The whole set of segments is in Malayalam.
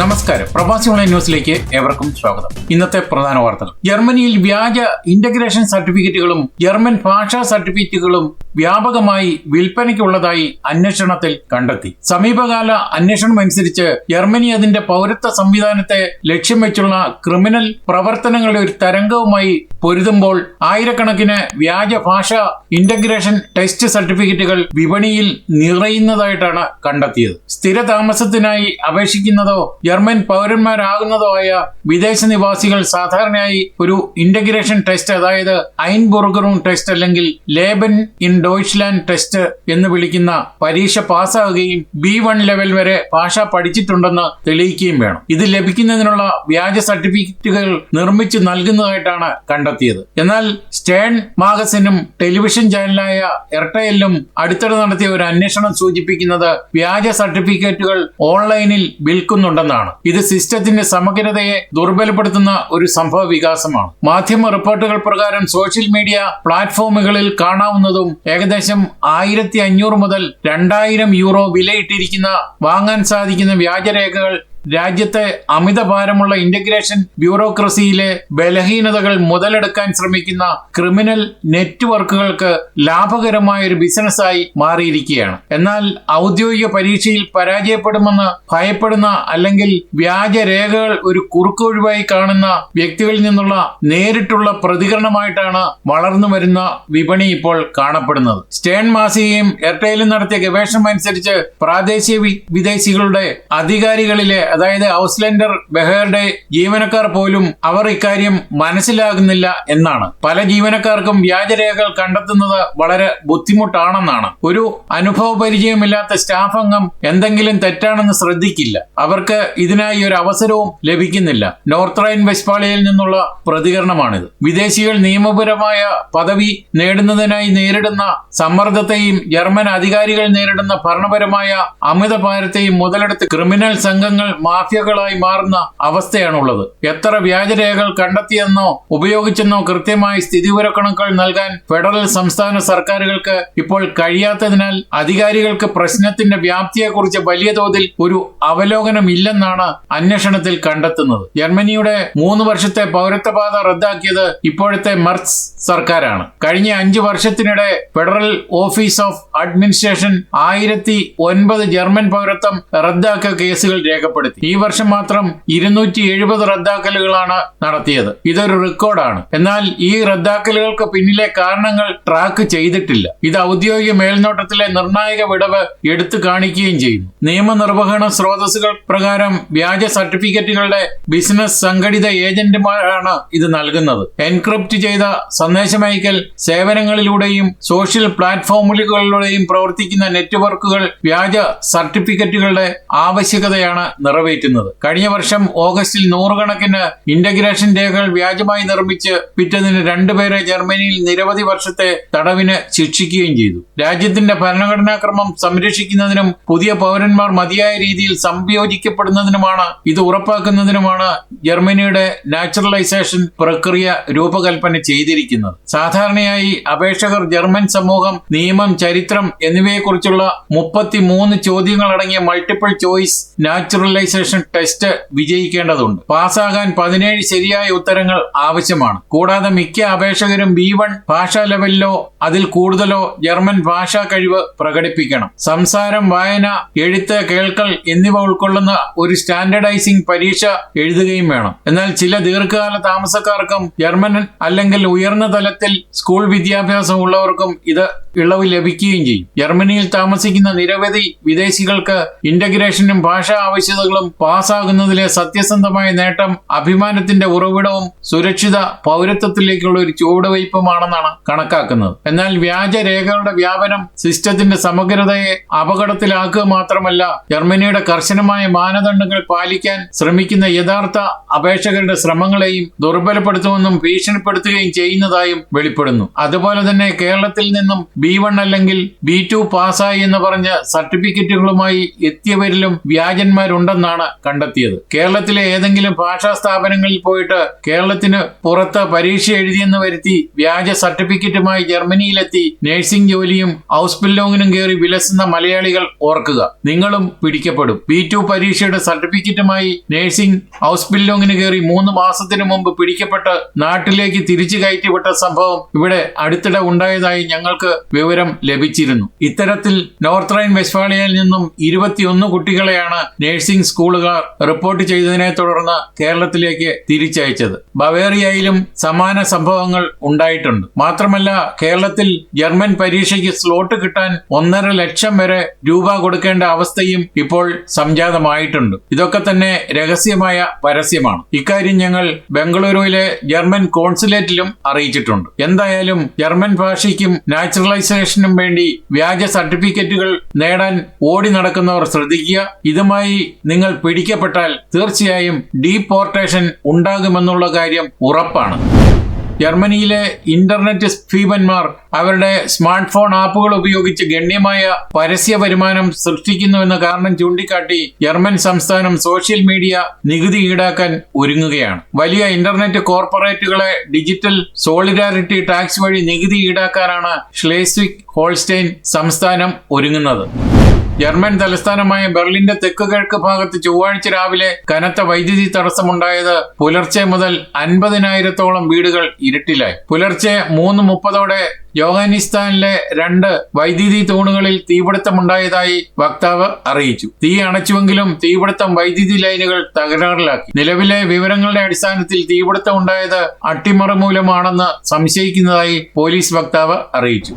നമസ്കാരം. പ്രവാസി ഓൺലൈൻ ന്യൂസിലേക്ക് ഏവർക്കും സ്വാഗതം. ഇന്നത്തെ പ്രധാന വാർത്തകൾ. ജർമ്മനിയിൽ വ്യാജ ഇന്റഗ്രേഷൻ സർട്ടിഫിക്കറ്റുകളും ജർമ്മൻ ഭാഷാ സർട്ടിഫിക്കറ്റുകളും വ്യാപകമായി വിൽപ്പനയ്ക്കുള്ളതായി അന്വേഷണത്തിൽ കണ്ടെത്തി. സമീപകാല അന്വേഷണം അനുസരിച്ച് ജർമ്മനി അതിന്റെ പൗരത്വ സംവിധാനത്തെ ലക്ഷ്യം വെച്ചുള്ള ക്രിമിനൽ പ്രവർത്തനങ്ങളുടെ ഒരു തരംഗവുമായി പൊരുതുമ്പോൾ ആയിരക്കണക്കിന് വ്യാജ ഭാഷ ഇന്റഗ്രേഷൻ ടെസ്റ്റ് സർട്ടിഫിക്കറ്റുകൾ വിപണിയിൽ നിറയുന്നതായിട്ടാണ് കണ്ടെത്തിയത്. സ്ഥിര താമസത്തിനായി അപേക്ഷിക്കുന്നതോ ജർമ്മൻ പൗരന്മാരാകുന്നതോ വിദേശ നിവാസികൾ സാധാരണയായി ഒരു ഇന്റഗ്രേഷൻ ടെസ്റ്റ് അതായത് ഐൻബുർഗറും ടെസ്റ്റ് അല്ലെങ്കിൽ ലേബൻ ഇൻ ഡോയ്ച്ച്ലാൻഡ് ടെസ്റ്റ് എന്ന് വിളിക്കുന്ന പരീക്ഷ പാസ്സാകുകയും ബി വൺ ലെവൽ വരെ ഭാഷ പഠിച്ചിട്ടുണ്ടെന്ന് തെളിയിക്കുകയും വേണം. ഇത് ലഭിക്കുന്നതിനുള്ള വ്യാജ സർട്ടിഫിക്കറ്റുകൾ നിർമ്മിച്ചു നൽകുന്നതായിട്ടാണ് കണ്ടെത്തിയത്. എന്നാൽ സ്റ്റേൺ മാഗസിനും ടെലിവിഷൻ ചാനലായ എർട്ടയിലും അടുത്തിടെ നടത്തിയ ഒരു അന്വേഷണം സൂചിപ്പിക്കുന്നത് വ്യാജ സർട്ടിഫിക്കറ്റുകൾ ഓൺലൈനിൽ വിൽക്കുന്നുണ്ടെന്നാണ്. ഇത് സിസ്റ്റത്തിന്റെ സമഗ്രതയെ ദുർബലപ്പെടുത്തുന്ന ഒരു സംഭവ വികാസമാണ്. മാധ്യമ റിപ്പോർട്ടുകൾ പ്രകാരം സോഷ്യൽ മീഡിയ പ്ലാറ്റ്ഫോമുകളിൽ കാണാവുന്നതും ഏകദേശം ആയിരത്തി അഞ്ഞൂറ് മുതൽ രണ്ടായിരം യൂറോ വിലയിട്ടിരിക്കുന്ന വാങ്ങാൻ സാധിക്കുന്ന വ്യാജരേഖകൾ രാജ്യത്തെ അമിതഭാരമുള്ള ഇന്റഗ്രേഷൻ ബ്യൂറോക്രസിയിലെ ബലഹീനതകൾ മുതലെടുക്കാൻ ശ്രമിക്കുന്ന ക്രിമിനൽ നെറ്റ്വർക്കുകൾക്ക് ലാഭകരമായ ഒരു ബിസിനസ്സായി മാറിയിരിക്കുകയാണ്. എന്നാൽ ഔദ്യോഗിക പരീക്ഷയിൽ പരാജയപ്പെടുമെന്ന് ഭയപ്പെടുന്ന അല്ലെങ്കിൽ വ്യാജരേഖകൾ ഒരു കുറുക്കൊഴിവായി കാണുന്ന വ്യക്തികളിൽ നിന്നുള്ള നേരിട്ടുള്ള പ്രതികരണമായിട്ടാണ് വളർന്നു വരുന്ന വിപണി ഇപ്പോൾ കാണപ്പെടുന്നത്. സ്റ്റേൺ മാസികയും എയർടെയിലും നടത്തിയ ഗവേഷണം അനുസരിച്ച് പ്രാദേശിക വിദേശികളുടെ അധികാരികളിലെ അതായത് ഔസ്ലൻഡർ ബെഹേറുടെ ജീവനക്കാർ പോലും അവർ ഇക്കാര്യം മനസ്സിലാകുന്നില്ല എന്നാണ്. പല ജീവനക്കാർക്കും വ്യാജരേഖകൾ കണ്ടെത്തുന്നത് വളരെ ബുദ്ധിമുട്ടാണെന്നാണ്. ഒരു അനുഭവ പരിചയമില്ലാത്ത സ്റ്റാഫ് അംഗം എന്തെങ്കിലും തെറ്റാണെന്ന് ശ്രദ്ധിക്കില്ല. അവർക്ക് ഇതിനായി ഒരു അവസരവും ലഭിക്കുന്നില്ല. നോർത്ത് റൈൻ വെസ്പാളിയിൽ നിന്നുള്ള പ്രതികരണമാണിത്. വിദേശികൾ നിയമപരമായ പദവി നേടുന്നതിനായി നേരിടുന്ന സമ്മർദ്ദത്തെയും ജർമ്മൻ അധികാരികൾ നേരിടുന്ന ഭരണപരമായ അമിത ഭാരത്തെയും മുതലെടുത്ത് ക്രിമിനൽ സംഘങ്ങൾ മാഫിയകളായി മാറുന്ന അവസ്ഥയാണുള്ളത്. എത്ര വ്യാജരേഖകൾ കണ്ടെത്തിയെന്നോ ഉപയോഗിച്ചെന്നോ കൃത്യമായി സ്ഥിതിവിവരക്കണക്കുകൾ നൽകാൻ ഫെഡറൽ സംസ്ഥാന സർക്കാരുകൾക്ക് ഇപ്പോൾ കഴിയാത്തതിനാൽ അധികാരികൾക്ക് പ്രശ്നത്തിന്റെ വ്യാപ്തിയെക്കുറിച്ച് വലിയ തോതിൽ ഒരു അവലോകനമില്ലെന്നാണ് അന്വേഷണത്തിൽ കണ്ടെത്തുന്നത്. ജർമ്മനിയുടെ മൂന്ന് വർഷത്തെ പൗരത്വപാത റദ്ദാക്കിയത് ഇപ്പോഴത്തെ മർസ് സർക്കാരാണ്. കഴിഞ്ഞ അഞ്ചു വർഷത്തിനിടെ ഫെഡറൽ ഓഫീസ് ഓഫ് അഡ്മിനിസ്ട്രേഷൻ ആയിരത്തി ഒൻപത് ജർമ്മൻ പൗരത്വം റദ്ദാക്കിയ കേസുകൾ രേഖപ്പെടുത്തി. ഈ വർഷം മാത്രം ഇരുന്നൂറ്റി എഴുപത് റദ്ദാക്കലുകളാണ് നടത്തിയത്. ഇതൊരു റെക്കോർഡാണ്. എന്നാൽ ഈ റദ്ദാക്കലുകൾക്ക് പിന്നിലെ കാരണങ്ങൾ ട്രാക്ക് ചെയ്തിട്ടില്ല. ഇത് ഔദ്യോഗിക മേൽനോട്ടത്തിലെ നിർണായക വിടവ് എടുത്തു കാണിക്കുകയും ചെയ്യുന്നു. നിയമനിർവഹണ സ്രോതസ്സുകൾ പ്രകാരം വ്യാജ സർട്ടിഫിക്കറ്റുകളുടെ ബിസിനസ് സംഘടിത ഏജന്റുമാരാണ് ഇത് നൽകുന്നത്. എൻക്രിപ്റ്റ് ചെയ്ത സന്ദേശമയക്കൽ സേവനങ്ങളിലൂടെയും സോഷ്യൽ പ്ലാറ്റ്ഫോമുകളിലൂടെയും പ്രവർത്തിക്കുന്ന നെറ്റ്വർക്കുകൾ വ്യാജ സർട്ടിഫിക്കറ്റുകളുടെ ആവശ്യകതയാണ് നിറവേറ്റുന്നത്. കഴിഞ്ഞ വർഷം ഓഗസ്റ്റിൽ നൂറുകണക്കിന് ഇന്റഗ്രേഷൻ രേഖകൾ വ്യാജമായി നിർമ്മിച്ച് പിറ്റതിന് രണ്ടുപേരെ ജർമ്മനിയിൽ നിരവധി വർഷത്തെ തടവിന് ശിക്ഷിക്കുകയും ചെയ്തു. രാജ്യത്തിന്റെ ഭരണഘടനാക്രമം സംരക്ഷിക്കുന്നതിനും പുതിയ പൗരന്മാർ മതിയായ രീതിയിൽ സംയോജിക്കപ്പെടുന്നതിനുമാണ് ഇത് ഉറപ്പാക്കുന്നതിനുമാണ് ജർമ്മനിയുടെ നാച്ചുറലൈസേഷൻ പ്രക്രിയ രൂപകൽപ്പന ചെയ്തിരിക്കുന്നത്. സാധാരണയായി അപേക്ഷകർ ജർമ്മൻ സമൂഹം നിയമം ചരിത്രം എന്നിവയെക്കുറിച്ചുള്ള മുപ്പത്തി മൂന്ന് ചോദ്യങ്ങൾ അടങ്ങിയ മൾട്ടിപ്പിൾ ചോയ്സ് നാച്ചുറലൈസേഷൻ ടെസ്റ്റ് വിജയിക്കേണ്ടതുണ്ട്. പാസ്സാകാൻ പതിനേഴ് ശരിയായ ഉത്തരങ്ങൾ ആവശ്യമാണ്. കൂടാതെ മിക്ക അപേക്ഷകരും ബി വൺ ഭാഷാ ലെവലിലോ അതിൽ കൂടുതലോ ജർമ്മൻ ഭാഷാ കഴിവ് പ്രകടിപ്പിക്കണം. സംസാരം വായന എഴുത്ത് കേൾക്കൽ എന്നിവ ഉൾക്കൊള്ളുന്ന ഒരു സ്റ്റാൻഡർഡൈസിംഗ് പരീക്ഷ എഴുതുകയും വേണം. എന്നാൽ ചില ദീർഘകാല താമസക്കാർക്കും ജർമ്മൻ അല്ലെങ്കിൽ ഉയർന്ന തലത്തിൽ സ്കൂൾ വിദ്യാഭ്യാസം ഉള്ളവർക്കും ഇത് ഇളവ് ലഭിക്കുകയും ചെയ്യും. ജർമ്മനിയിൽ താമസിക്കുന്ന നിരവധി വിദേശികൾക്ക് ഇന്റഗ്രേഷനും ഭാഷാ ആവശ്യകതകളും പാസ്സാകുന്നതിലെ സത്യസന്ധമായ നേട്ടം അഭിമാനത്തിന്റെ ഉറവിടവും സുരക്ഷിത പൗരത്വത്തിലേക്കുള്ള ഒരു ചുവടുവയ്പുമാണെന്നാണ് കണക്കാക്കുന്നത്. എന്നാൽ വ്യാജ രേഖകളുടെ വ്യാപനം സിസ്റ്റത്തിന്റെ സമഗ്രതയെ അപകടത്തിലാക്കുക മാത്രമല്ല ജർമ്മനിയുടെ കർശനമായ മാനദണ്ഡങ്ങൾ പാലിക്കാൻ ശ്രമിക്കുന്ന യഥാർത്ഥ അപേക്ഷകരുടെ ശ്രമങ്ങളെയും ദുർബലപ്പെടുത്തുമെന്നും ഭീഷണിപ്പെടുത്തുകയും ചെയ്യുന്നതായും വെളിപ്പെടുന്നു. അതുപോലെ തന്നെ കേരളത്തിൽ നിന്നും ബി വൺ അല്ലെങ്കിൽ ബി ടു പാസ്സായി എന്ന് പറഞ്ഞ് സർട്ടിഫിക്കറ്റുകളുമായി എത്തിയവരിലും വ്യാജന്മാരുണ്ടെന്നാണ് എന്നാണ് കണ്ടെത്തിയത്. കേരളത്തിലെ ഏതെങ്കിലും ഭാഷാ സ്ഥാപനങ്ങളിൽ പോയിട്ട് കേരളത്തിന് പുറത്ത് പരീക്ഷ എഴുതിയെന്ന് വരുത്തി വ്യാജ സർട്ടിഫിക്കറ്റുമായി ജർമ്മനിയിലെത്തി നഴ്സിംഗ് ജോലിയും ഹൗസ് ബില്ലോങ്ങിനും കയറി വിലസുന്ന മലയാളികൾ ഓർക്കുക. നിങ്ങളും പിടിക്കപ്പെടും. ബി ടു പരീക്ഷയുടെ സർട്ടിഫിക്കറ്റുമായി നഴ്സിംഗ് ഹൗസ് ബില്ലോങ്ങിന് കയറി മൂന്ന് മാസത്തിനു മുമ്പ് പിടിക്കപ്പെട്ട് നാട്ടിലേക്ക് തിരിച്ചു കയറ്റിവിട്ട സംഭവം ഇവിടെ അടുത്തിടെ ഉണ്ടായതായി ഞങ്ങൾക്ക് വിവരം ലഭിച്ചിരുന്നു. ഇത്തരത്തിൽ നോർത്ത് റൈൻ വെസ്റ്റ്ഫാളിയയിൽ നിന്നും ഇരുപത്തിയൊന്ന് കുട്ടികളെയാണ് നഴ്സിംഗ് സ്കൂളുകാർ റിപ്പോർട്ട് ചെയ്തതിനെ തുടർന്ന് കേരളത്തിലേക്ക് തിരിച്ചയച്ചത്. ബവേറിയയിലും സമാന സംഭവങ്ങൾ ഉണ്ടായിട്ടുണ്ട്. മാത്രമല്ല കേരളത്തിൽ ജർമ്മൻ പരീക്ഷയ്ക്ക് സ്ലോട്ട് കിട്ടാൻ ഒന്നര ലക്ഷം വരെ രൂപ കൊടുക്കേണ്ട അവസ്ഥയും ഇപ്പോൾ സംജാതമായിട്ടുണ്ട്. ഇതൊക്കെ തന്നെ രഹസ്യമായ പരസ്യമാണ്. ഇക്കാര്യം ഞങ്ങൾ ബംഗളൂരുവിലെ ജർമ്മൻ കോൺസുലേറ്റിലും അറിയിച്ചിട്ടുണ്ട്. എന്തായാലും ജർമ്മൻ ഭാഷയ്ക്കും നാച്ചുറലൈസേഷനും വേണ്ടി വ്യാജ സർട്ടിഫിക്കറ്റുകൾ നേടാൻ ഓടി നടക്കുന്നവർ ശ്രദ്ധിക്കുക. ഇതുമായി നിങ്ങൾ പിടിക്കപ്പെട്ടാൽ തീർച്ചയായും ഡീപോർട്ടേഷൻ ഉണ്ടാകുമെന്നുള്ള കാര്യം ഉറപ്പാണ്. ജർമ്മനിയിലെ ഇന്റർനെറ്റ് ഭീമന്മാർ അവരുടെ സ്മാർട്ട് ഫോൺ ആപ്പുകൾ ഉപയോഗിച്ച് ഗണ്യമായ പരസ്യ വരുമാനം സൃഷ്ടിക്കുന്നുവെന്ന കാരണം ചൂണ്ടിക്കാട്ടി ജർമ്മൻ സംസ്ഥാനം സോഷ്യൽ മീഡിയ നികുതി ഈടാക്കാൻ ഒരുങ്ങുകയാണ്. വലിയ ഇന്റർനെറ്റ് കോർപ്പറേറ്റുകളെ ഡിജിറ്റൽ സോളിഡാരിറ്റി ടാക്സ് വഴി നികുതി ഈടാക്കാനാണ് ഷ്ലേസ്വിക് ഹോൾസ്റ്റൈൻ സംസ്ഥാനം ഒരുങ്ങുന്നത്. ജർമ്മൻ തലസ്ഥാനമായ ബെർലിന്റെ തെക്ക് കിഴക്ക് ഭാഗത്ത് ചൊവ്വാഴ്ച രാവിലെ കനത്ത വൈദ്യുതി തടസ്സമുണ്ടായത് പുലർച്ചെ മുതൽ അൻപതിനായിരത്തോളം വീടുകൾ ഇരുട്ടിലായി. പുലർച്ചെ മൂന്ന് മുപ്പതോടെ യോഹാനിസ്ഥാനിലെ രണ്ട് വൈദ്യുതി തൂണുകളിൽ തീപിടുത്തമുണ്ടായതായി വക്താവ് അറിയിച്ചു. തീ അണച്ചുവെങ്കിലും തീപിടുത്തം വൈദ്യുതി ലൈനുകൾ തകരാറിലാക്കി. നിലവിലെ വിവരങ്ങളുടെ അടിസ്ഥാനത്തിൽ തീപിടുത്തം ഉണ്ടായത് അട്ടിമറ മൂലമാണെന്ന് സംശയിക്കുന്നതായി പോലീസ് വക്താവ് അറിയിച്ചു.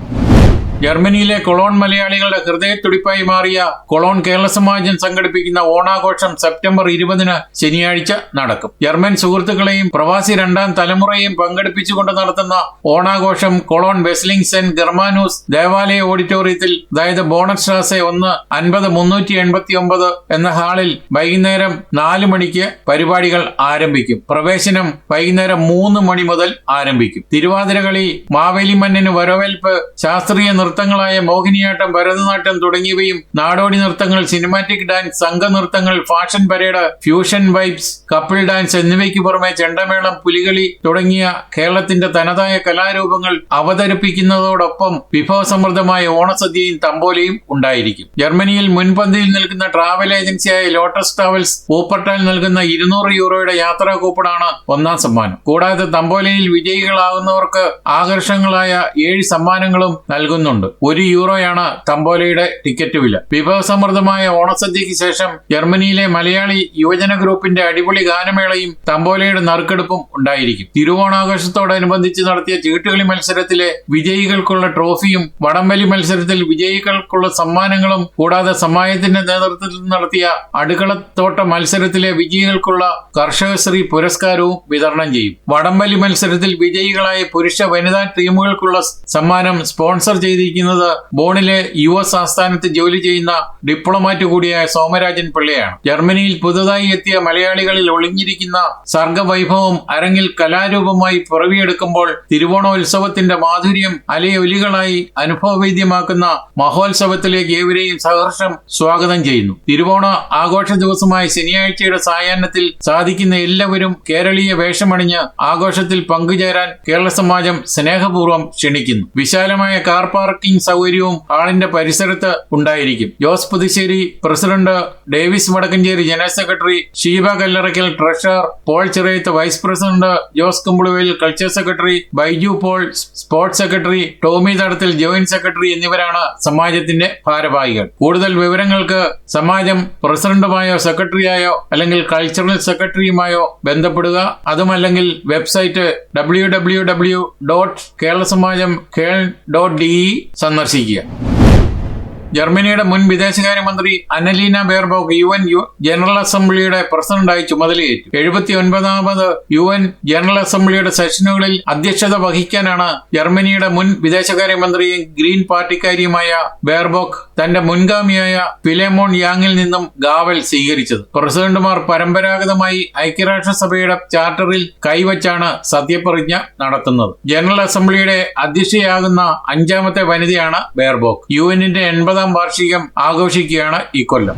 ജർമ്മനിയിലെ കൊളോൺ മലയാളികളുടെ ഹൃദയത്തുടിപ്പായി മാറിയ കൊളോൺ കേരള സമാജം സംഘടിപ്പിക്കുന്ന ഓണാഘോഷം സെപ്റ്റംബർ ഇരുപതിന് ശനിയാഴ്ച നടക്കും. ജർമ്മൻ സുഹൃത്തുക്കളെയും പ്രവാസി രണ്ടാം തലമുറയെയും പങ്കെടുപ്പിച്ചുകൊണ്ട് നടത്തുന്ന ഓണാഘോഷം കൊളോൺ വെസ്ലിംഗ് സെന്റ് ഗർമാനൂസ് ദേവാലയ ഓഡിറ്റോറിയത്തിൽ അതായത് ബോണറ്റ് സ്ട്രാസെ ഒന്ന് അൻപത് മുന്നൂറ്റി എൺപത്തി ഒമ്പത് എന്ന ഹാളിൽ വൈകുന്നേരം നാല് മണിക്ക് പരിപാടികൾ ആരംഭിക്കും. പ്രവേശനം വൈകുന്നേരം മൂന്ന് മണി മുതൽ ആരംഭിക്കും. തിരുവാതിരകളി മാവേലി മന്നിന് വരവേൽപ്പ് ശാസ്ത്രീയ നൃത്തങ്ങളായ മോഹിനിയാട്ടം ഭരതനാട്യം തുടങ്ങിയവയും നാടോടി നൃത്തങ്ങൾ cinematic dance സംഘനൃത്തങ്ങൾ fashion parade fusion vibes couple dance എന്നിവയ്ക്ക് പുറമെ ചെണ്ടമേളം പുലികളി തുടങ്ങിയ കേരളത്തിന്റെ തനതായ കലാരൂപങ്ങൾ അവതരിപ്പിക്കുന്നതോടൊപ്പം വിഭവസമൃദ്ധമായ ഓണസദ്യയും തമ്പോലയും ഉണ്ടായിരിക്കും. ജർമ്മനിയിൽ മുൻപന്തിയിൽ നിൽക്കുന്ന ട്രാവൽ ഏജൻസിയായ ലോട്ടസ് ട്രാവൽസ് ഊപ്പർട്ടാൽ നൽകുന്ന ഇരുന്നൂറ് യൂറോയുടെ യാത്രാ കൂപ്പണാണ് ഒന്നാം സമ്മാനം. കൂടാതെ തമ്പോലയിൽ വിജയികളാകുന്നവർക്ക് ആകർഷങ്ങളായ ഏഴ് സമ്മാനങ്ങളും നൽകുന്നുണ്ട്. ഒരു യൂറോയാണ് തമ്പോലയുടെ ടിക്കറ്റ് വില. വിഭവസമൃദ്ധമായ ഓണസദ്യയ്ക്ക് ശേഷം ജർമ്മനിയിലെ മലയാളി യുവജന ഗ്രൂപ്പിന്റെ അടിപൊളി ഗാനമേളയും തമ്പോലയുടെ നറുക്കെടുപ്പും ഉണ്ടായിരിക്കും. തിരുവോണാഘോഷത്തോടനുബന്ധിച്ച് നടത്തിയ ചീട്ടുകളി മത്സരത്തിലെ വിജയികൾക്കുള്ള ട്രോഫിയും വടംവലി മത്സരത്തിൽ വിജയികൾക്കുള്ള സമ്മാനങ്ങളും കൂടാതെ സമാജത്തിന്റെ നേതൃത്വത്തിൽ നടത്തിയ അടുക്കളത്തോട്ട മത്സരത്തിലെ വിജയികൾക്കുള്ള കർഷകശ്രീ പുരസ്കാരവും വിതരണം ചെയ്യും. വടംവലി മത്സരത്തിൽ വിജയികളായ പുരുഷ വനിതാ ടീമുകൾക്കുള്ള സമ്മാനം സ്പോൺസർ ചെയ്തിരിക്കുന്നത് ബോണിലെ യു എസ് ആസ്ഥാനത്ത് ജോലി ചെയ്യുന്ന ഡിപ്ലോമാറ്റ് കൂടിയായ സോമരാജൻ പിള്ളയാണ്. ജർമ്മനിയിൽ പുതുതായി എത്തിയ മലയാളികളിൽ ഒളിഞ്ഞിരിക്കുന്ന സർഗവൈഭവം അരങ്ങിൽ കലാരൂപമായി പിറവിയെടുക്കുമ്പോൾ തിരുവോണോത്സവത്തിന്റെ മാധുര്യം അലയൊലികളായി അനുഭവവേദ്യമാക്കുന്ന മഹോത്സവത്തിലേക്ക് ഏവരെയും സഹർഷം സ്വാഗതം ചെയ്യുന്നു. തിരുവോണ ആഘോഷ ദിവസമായ ശനിയാഴ്ചയുടെ സായാഹ്നത്തിൽ സാധിക്കുന്ന എല്ലാവരും കേരളീയ വേഷമണിഞ്ഞ് ആഘോഷത്തിൽ പങ്കുചേരാൻ കേരള സമാജം സ്നേഹപൂർവം ക്ഷണിക്കുന്നു. വിശാലമായ കാർ പാർക്കിംഗ് സൗകര്യവും ഹാളിന്റെ പരിസരത്ത് ഉണ്ടായിരിക്കും. Jose Puthussery president Davis Vadakkanchery general secretary Sheeba Kallarackal treasurer Paul Chirayath vice president Jose Kumbaluvel culture secretary Baiju Paul sports secretary Tomy Thadathil joint secretary എന്നിവരാണ് സമാജത്തിന്റെ ഭാരവാഹികൾ. കൂടുതൽ വിവരങ്ങൾക്ക് സമാജം പ്രസിഡന്റുമായോ സെക്രട്ടറിയായോ അല്ലെങ്കിൽ കൾച്ചറൽ സെക്രട്ടറിയുമായോ ബന്ധപ്പെടുക. അതുമല്ലെങ്കിൽ website W W W dot Kerala Samajam കേൾ ഡോട്ട് ഡി സന്ദർശിക്കുക ജർമ്മനിയുടെ മുൻ വിദേശകാര്യമന്ത്രി Annalena Baerbock U N general അസംബ്ലിയുടെ പ്രസിഡന്റായി ചുമതലയേറ്റു. എഴുപത്തി ഒൻപതാമത് യു എൻ ജനറൽ അസംബ്ലിയുടെ സെഷനുകളിൽ അധ്യക്ഷത വഹിക്കാനാണ് ജർമ്മനിയുടെ മുൻ വിദേശകാര്യമന്ത്രിയും ഗ്രീൻ പാർട്ടിക്കാരിയുമായ ബേർബോക്ക് തന്റെ മുൻഗാമിയായ ഫിലേമോൺ യാങ്ങിൽ നിന്നും ഗാവൽ സ്വീകരിച്ചത്. പ്രസിഡന്റുമാർ പരമ്പരാഗതമായി ഐക്യരാഷ്ട്രസഭയുടെ ചാർട്ടറിൽ കൈവച്ചാണ് സത്യപ്രതിജ്ഞ നടത്തുന്നത്. ജനറൽ അസംബ്ലിയുടെ അധ്യക്ഷയാകുന്ന അഞ്ചാമത്തെ വനിതയാണ് ബേർബോക്ക്. യു എന്നിന്റെ എൺപതാം വാർഷികം ആഘോഷിക്കുകയാണ് ഈ കൊല്ലം.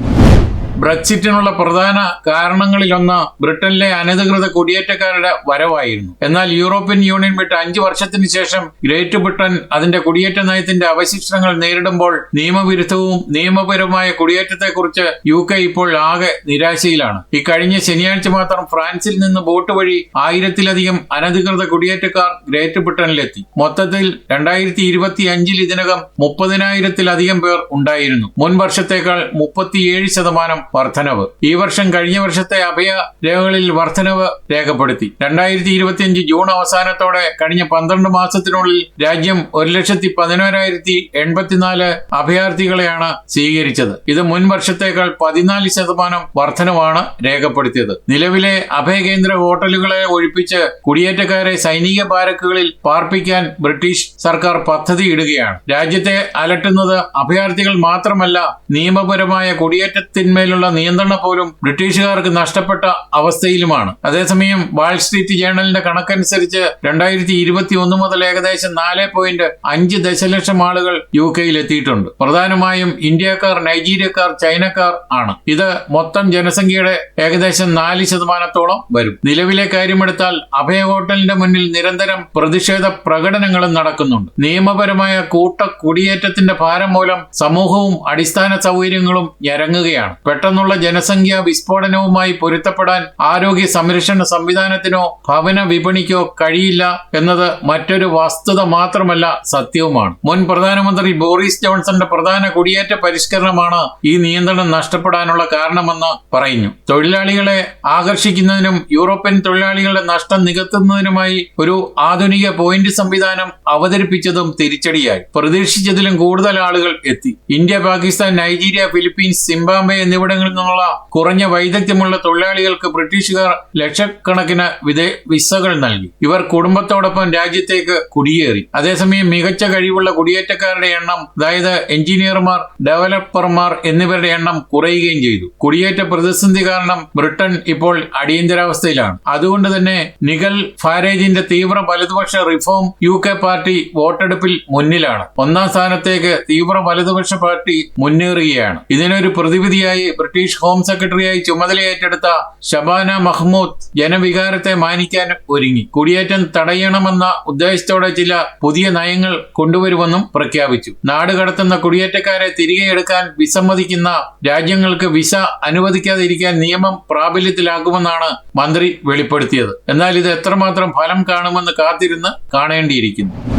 ബ്രെക്സിറ്റിനുള്ള പ്രധാന കാരണങ്ങളിലൊന്ന് ബ്രിട്ടനിലെ അനധികൃത കുടിയേറ്റക്കാരുടെ വരവായിരുന്നു. എന്നാൽ യൂറോപ്യൻ യൂണിയൻ വിട്ട് അഞ്ചു വർഷത്തിന് ശേഷം ഗ്രേറ്റ് ബ്രിട്ടൻ അതിന്റെ കുടിയേറ്റ നയത്തിന്റെ അവശിഷ്ടങ്ങൾ നേരിടുമ്പോൾ നിയമവിരുദ്ധവും നിയമപരവുമായ കുടിയേറ്റത്തെക്കുറിച്ച് യു കെ ഇപ്പോൾ ആകെ നിരാശയിലാണ്. ഇക്കഴിഞ്ഞ ശനിയാഴ്ച മാത്രം ഫ്രാൻസിൽ നിന്ന് ബോട്ട് വഴി ആയിരത്തിലധികം അനധികൃത കുടിയേറ്റക്കാർ ഗ്രേറ്റ് ബ്രിട്ടനിലെത്തി. മൊത്തത്തിൽ രണ്ടായിരത്തി ഇരുപത്തി അഞ്ചിൽ ഇതിനകം മുപ്പതിനായിരത്തിലധികം പേർ ഉണ്ടായിരുന്നു. മുൻ വർഷത്തേക്കാൾ മുപ്പത്തിയേഴ് ശതമാനം വർധനവ്. ഈ വർഷം കഴിഞ്ഞ വർഷത്തെ അഭയ രേഖകളിൽ വർധനവ് രേഖപ്പെടുത്തി. രണ്ടായിരത്തി ഇരുപത്തിയഞ്ച് ജൂൺ അവസാനത്തോടെ കഴിഞ്ഞ പന്ത്രണ്ട് മാസത്തിനുള്ളിൽ രാജ്യം ഒരു ലക്ഷത്തി പതിനോരായിരത്തി എൺപത്തിനാല് അഭയാർത്ഥികളെയാണ് സ്വീകരിച്ചത്. ഇത് മുൻ വർഷത്തേക്കാൾ പതിനാല് ശതമാനം വർധനവാണ് രേഖപ്പെടുത്തിയത്. നിലവിലെ അഭയകേന്ദ്ര ഹോട്ടലുകളെ ഒഴിപ്പിച്ച് കുടിയേറ്റക്കാരെ സൈനിക ബാരക്കുകളിൽ പാർപ്പിക്കാൻ ബ്രിട്ടീഷ് സർക്കാർ പദ്ധതി ഇടുകയാണ് രാജ്യത്തെ അലട്ടുന്നത് അഭയാർത്ഥികൾ മാത്രമല്ല നിയമപരമായ കുടിയേറ്റത്തിന്മേലുള്ള നിയന്ത്രണം പോലും ബ്രിട്ടീഷുകാർക്ക് നഷ്ടപ്പെട്ട അവസ്ഥയിലുമാണ്. അതേസമയം വാൾ സ്ട്രീറ്റ് ജേണലിന്റെ കണക്കനുസരിച്ച് രണ്ടായിരത്തി ഇരുപത്തി ഒന്ന് മുതൽ ഏകദേശം നാല് പോയിന്റ് അഞ്ച് ദശലക്ഷം ആളുകൾ യു കെയിൽ എത്തിയിട്ടുണ്ട് പ്രധാനമായും ഇന്ത്യക്കാർ നൈജീരിയക്കാർ ചൈനക്കാർ ആണ്. ഇത് മൊത്തം ജനസംഖ്യയുടെ ഏകദേശം നാല് ശതമാനത്തോളം വരും. നിലവിലെ കാര്യമെടുത്താൽ അഭയ ഹോട്ടലിന്റെ മുന്നിൽ നിരന്തരം പ്രതിഷേധ പ്രകടനങ്ങളും നടക്കുന്നുണ്ട്. നിയമപരമായ കൂട്ട കുടിയേറ്റത്തിന്റെ ഭാരം മൂലം സമൂഹവും അടിസ്ഥാന സൗകര്യങ്ങളും ഞരങ്ങുകയാണ്. പെട്ടെന്നുള്ള ജനസംഖ്യാ വിസ്ഫോടനവുമായി പൊരുത്തപ്പെടാൻ ആരോഗ്യ സംരക്ഷണ സംവിധാനത്തിനോ ഭവന വിപണിക്കോ കഴിയില്ല എന്നത് മറ്റൊരു വസ്തുത മാത്രമല്ല സത്യവുമാണ്. മുൻ പ്രധാനമന്ത്രി ബോറിസ് ജോൺസന്റെ പ്രധാന കുടിയേറ്റ പരിഷ്കരണമാണ് ഈ നിയന്ത്രണം നഷ്ടപ്പെടാനുള്ള കാരണമെന്ന് പറയുന്നു. തൊഴിലാളികളെ ആകർഷിക്കുന്നതിനും യൂറോപ്യൻ തൊഴിലാളികളുടെ നഷ്ടം നികത്തുന്നതിനുമായി ഒരു ആധുനിക പോയിന്റ് സംവിധാനം അവതരിപ്പിച്ചതും തിരിച്ചടിയായി. പ്രതീക്ഷിച്ചതിലും കൂടുതൽ ആളുകൾ എത്തി. India Pakistan Nigeria Philippines Zimbabwe എന്നിവിടങ്ങളിൽ നിന്നുള്ള കുറഞ്ഞ വൈദഗ്ധ്യമുള്ള തൊഴിലാളികൾക്ക് ബ്രിട്ടീഷുകാർ ലക്ഷക്കണക്കിന് വിദേ വിസകൾ നൽകി. ഇവർ കുടുംബത്തോടൊപ്പം രാജ്യത്തേക്ക് കുടിയേറി. അതേസമയം മികച്ച കഴിവുള്ള കുടിയേറ്റക്കാരുടെ എണ്ണം അതായത് എഞ്ചിനീയർമാർ ഡെവലപ്പർമാർ എന്നിവരുടെ എണ്ണം കുറയുകയും ചെയ്തു. കുടിയേറ്റ പ്രതിസന്ധി കാരണം ബ്രിട്ടൻ ഇപ്പോൾ അടിയന്തരാവസ്ഥയിലാണ്. അതുകൊണ്ട് തന്നെ നിഗൽ ഫാരേജിന്റെ തീവ്ര വലതുപക്ഷ റിഫോം യു കെ പാർട്ടി വോട്ടെടുപ്പിൽ മുന്നിലാണ്. ഒന്നാം സ്ഥാനത്തേക്ക് തീവ്ര വലതുപക്ഷ പാർട്ടി മുന്നേറുകയാണ്. ഇതിനൊരു പ്രതിവിധിയായി ബ്രിട്ടീഷ് ഹോം സെക്രട്ടറിയായി ചുമതല ഏറ്റെടുത്ത ഷബാന മഹ്മൂദ് ജനവികാരത്തെ മാനിക്കാൻ ഒരുങ്ങി. കുടിയേറ്റം തടയണമെന്ന ഉദ്ദേശത്തോടെ ചില പുതിയ നയങ്ങൾ കൊണ്ടുവരുമെന്നും പ്രഖ്യാപിച്ചു. നാട് കടത്തുന്ന കുടിയേറ്റക്കാരെ തിരികെ എടുക്കാൻ വിസമ്മതിക്കുന്ന രാജ്യങ്ങൾക്ക് വിസ അനുവദിക്കാതിരിക്കാൻ നിയമം പ്രാബല്യത്തിലാക്കുമെന്നാണ് മന്ത്രി വെളിപ്പെടുത്തിയത്. എന്നാൽ ഇത് എത്രമാത്രം ഫലം കാണുമെന്ന് കാത്തിരുന്ന് കാണേണ്ടിയിരിക്കുന്നു.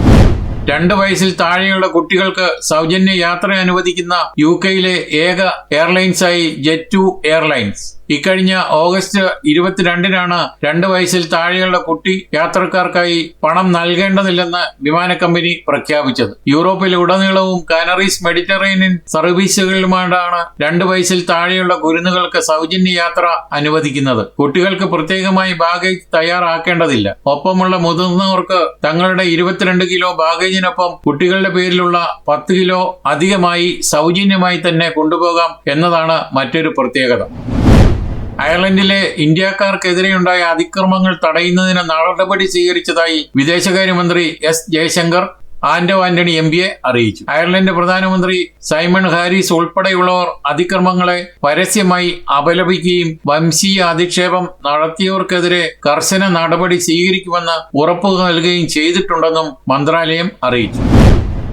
രണ്ട് വയസ്സിൽ താഴെയുള്ള കുട്ടികൾക്ക് സൗജന്യ യാത്ര അനുവദിക്കുന്ന യു കെയിലെ ഏക എയർലൈൻസായി ജെറ്റ് എയർലൈൻസ്. ഇക്കഴിഞ്ഞ ഓഗസ്റ്റ് ഇരുപത്തിരണ്ടിനാണ് രണ്ട് വയസ്സിൽ താഴെയുള്ള കുട്ടി യാത്രക്കാർക്കായി പണം നൽകേണ്ടതില്ലെന്ന് വിമാന കമ്പനി പ്രഖ്യാപിച്ചത്. യൂറോപ്പിൽ ഉടനീളവും കാനറീസ് മെഡിറ്ററേനിയൻ സർവീസുകളിലുമാണ് രണ്ട് വയസ്സിൽ താഴെയുള്ള കുരുന്നുകൾക്ക് സൗജന്യ യാത്ര അനുവദിക്കുന്നത്. കുട്ടികൾക്ക് പ്രത്യേകമായി ബാഗേജ് തയ്യാറാക്കേണ്ടതില്ല. ഒപ്പമുള്ള മുതിർന്നവർക്ക് തങ്ങളുടെ ഇരുപത്തിരണ്ട് കിലോ ബാഗേജിനൊപ്പം കുട്ടികളുടെ പേരിലുള്ള പത്ത് കിലോ അധികമായി സൗജന്യമായി തന്നെ കൊണ്ടുപോകാം എന്നതാണ് മറ്റൊരു പ്രത്യേകത. അയർലൻഡിലെ ഇന്ത്യക്കാർക്കെതിരെയുണ്ടായ അതിക്രമങ്ങൾ തടയുന്നതിന് നടപടി സ്വീകരിച്ചതായി വിദേശകാര്യമന്ത്രി എസ് ജയശങ്കർ ആന്റോ ആന്റണി എം പിയെ അറിയിച്ചു. അയർലൻഡ് പ്രധാനമന്ത്രി സൈമൺ ഹാരിസ് ഉൾപ്പെടെയുള്ളവർ അതിക്രമങ്ങളെ പരസ്യമായി അപലപിക്കുകയും വംശീയ അധിക്ഷേപം നടത്തിയവർക്കെതിരെ കർശന നടപടി സ്വീകരിക്കുമെന്ന് ഉറപ്പു നൽകുകയും ചെയ്തിട്ടുണ്ടെന്നും മന്ത്രാലയം അറിയിച്ചു.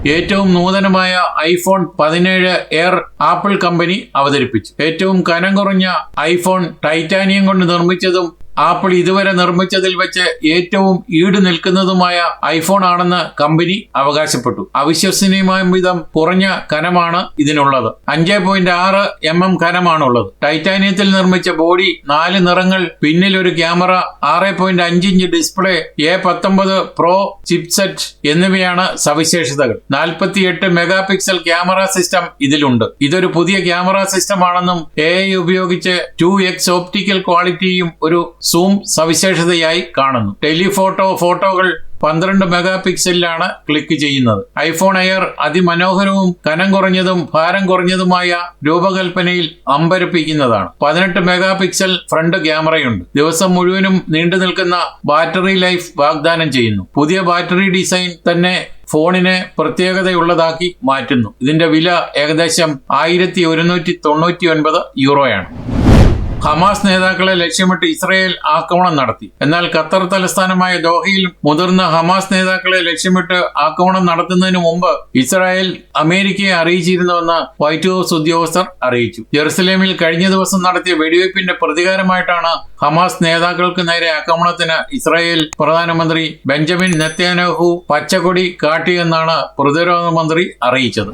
ഏറ്റവും നൂതനമായ ഐഫോൺ പതിനേഴ് എയർ ആപ്പിൾ കമ്പനി അവതരിപ്പിച്ചു. ഏറ്റവും കനം കുറഞ്ഞ ഐഫോൺ ടൈറ്റാനിയം കൊണ്ട് നിർമ്മിച്ചതും ആപ്പിൾ ഇതുവരെ നിർമ്മിച്ചതിൽ വെച്ച് ഏറ്റവും ഈട് നിൽക്കുന്നതുമായ ഐഫോൺ ആണെന്ന് കമ്പനി അവകാശപ്പെട്ടു. അവിശ്വസനീയമായ വിധം കുറഞ്ഞ കനമാണ് ഇതിനുള്ളത്. അഞ്ച് പോയിന്റ് ആറ് എം എം കനമാണുള്ളത്. ടൈറ്റാനിയത്തിൽ നിർമ്മിച്ച ബോഡി നാല് നിറങ്ങൾ പിന്നിൽ ഒരു ക്യാമറ ആറ് പോയിന്റ് അഞ്ച് ഇഞ്ച് ഡിസ്പ്ലേ എ പത്തൊമ്പത് പ്രോ ചിപ്സെറ്റ് എന്നിവയാണ് സവിശേഷതകൾ. നാൽപ്പത്തിയെട്ട് മെഗാ പിക്സൽ ക്യാമറ സിസ്റ്റം ഇതിലുണ്ട്. ഇതൊരു പുതിയ ക്യാമറ സിസ്റ്റം ആണെന്നും എ ഐ ഉപയോഗിച്ച് ടു എക്സ് ഓപ്റ്റിക്കൽ ക്വാളിറ്റിയും ഒരു സൂം സവിശേഷതയായി കാണുന്നു. ടെലിഫോട്ടോ ഫോട്ടോകൾ പന്ത്രണ്ട് മെഗാ പിക്സലിലാണ് ക്ലിക്ക് ചെയ്യുന്നത്. ഐഫോൺ എയർ അതിമനോഹരവും കനം കുറഞ്ഞതും ഭാരം കുറഞ്ഞതുമായ രൂപകൽപ്പനയിൽ അമ്പരപ്പിക്കുന്നതാണ്. പതിനെട്ട് മെഗാ പിക്സൽ ഫ്രണ്ട് ക്യാമറയുണ്ട്. ദിവസം മുഴുവനും നീണ്ടു നിൽക്കുന്ന ബാറ്ററി ലൈഫ് വാഗ്ദാനം ചെയ്യുന്നു. പുതിയ ബാറ്ററി ഡിസൈൻ തന്നെ ഫോണിനെ പ്രത്യേകതയുള്ളതാക്കി മാറ്റുന്നു. ഇതിന്റെ വില ഏകദേശം ആയിരത്തി ഒരുന്നൂറ്റി തൊണ്ണൂറ്റി ഒൻപത് യൂറോയാണ്. ഹമാസ് നേതാക്കളെ ലക്ഷ്യമിട്ട് ഇസ്രയേൽ ആക്രമണം നടത്തി. എന്നാൽ ഖത്തർ തലസ്ഥാനമായ ദോഹയിൽ മുതിർന്ന ഹമാസ് നേതാക്കളെ ലക്ഷ്യമിട്ട് ആക്രമണം നടത്തുന്നതിന് മുമ്പ് ഇസ്രായേൽ അമേരിക്കയെ അറിയിച്ചിരുന്നുവെന്ന് വൈറ്റ് ഹൌസ് ഉദ്യോഗസ്ഥർ അറിയിച്ചു. ജെറുസലേമിൽ കഴിഞ്ഞ ദിവസം നടത്തിയ വെടിവയ്പ്പിന്റെ പ്രതികാരമായിട്ടാണ് ഹമാസ് നേതാക്കൾക്ക് നേരെ ആക്രമണത്തിന് ഇസ്രായേൽ പ്രധാനമന്ത്രി ബെഞ്ചമിൻ നെത്യാനഹു പച്ചക്കൊടി കാട്ടിയെന്നാണ് പ്രതിരോധ മന്ത്രി അറിയിച്ചത്.